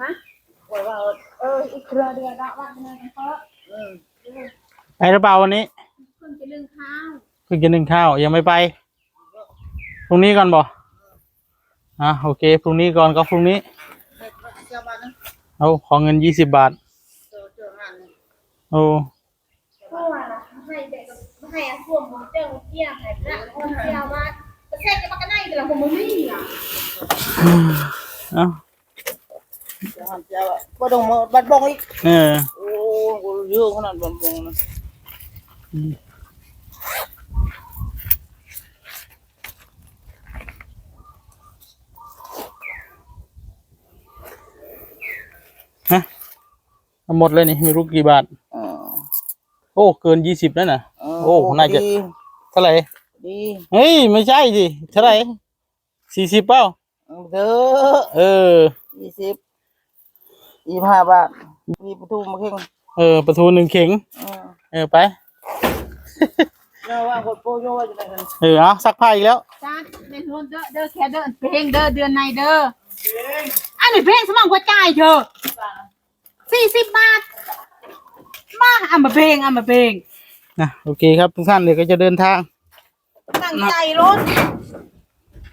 ฮะไว้ว่าเอออีกเครือเดือนละวันนึงเพราะอืมไปหรือเปล่าวันนี้เพิ่งจะนึ่งข้าวเพิ่งจะนึ่งข้าวยังไม่ไปพรุ่งนี้ก่อนบ่อะโอเคพรุ่งนี้ก่อนก็พรุ่งนี้เด็กเจ้าบ้านนะเอาขอเงินยี่สิบบาทเจอเจองานนี่โอ้เพราะว่าให้เด็กให้อาท่วมผมเจ้าเกี้ยให้พระคนเจ้าว่าประเทศจะมากันได้แต่ละคนมันไม่มีอะ เอ้าเจ้าหันเจ้าอะบ่ต้องมาบัดบงอีกเออโอ้โหเยอะขนาดบัดบงนะฮะเอาหมดเลยนี่ไม่รู้กี่บาทอ่าโอ้เกินยี่สิบแล้วนะโอ้น่าจะดีเท่าไหร่ดีเฮ้ยไม่ใช่สิเท่าไหร่สี่สิบเปล่าเด้อเออยี่สิบ ยี่ห้าบาทมีประตูมาเข่งเออประตูหนึ่งเข่งอืมเออไปเนาะว่ากดโปรโยว่าจะได้กันเออเอาซักผ้าอีกแล้วจ้าในรถเด้อเด้อแค่เด้อเพลงเด้อเดือนในเด้ออันนี้เพลงสมองหัวใจเธอสี่สิบบาทมาเอามาเพลงเอามาเพลงนะโอเคครับทุกท่านเดี๋ยวก็จะเดินทางตั้งใจรถ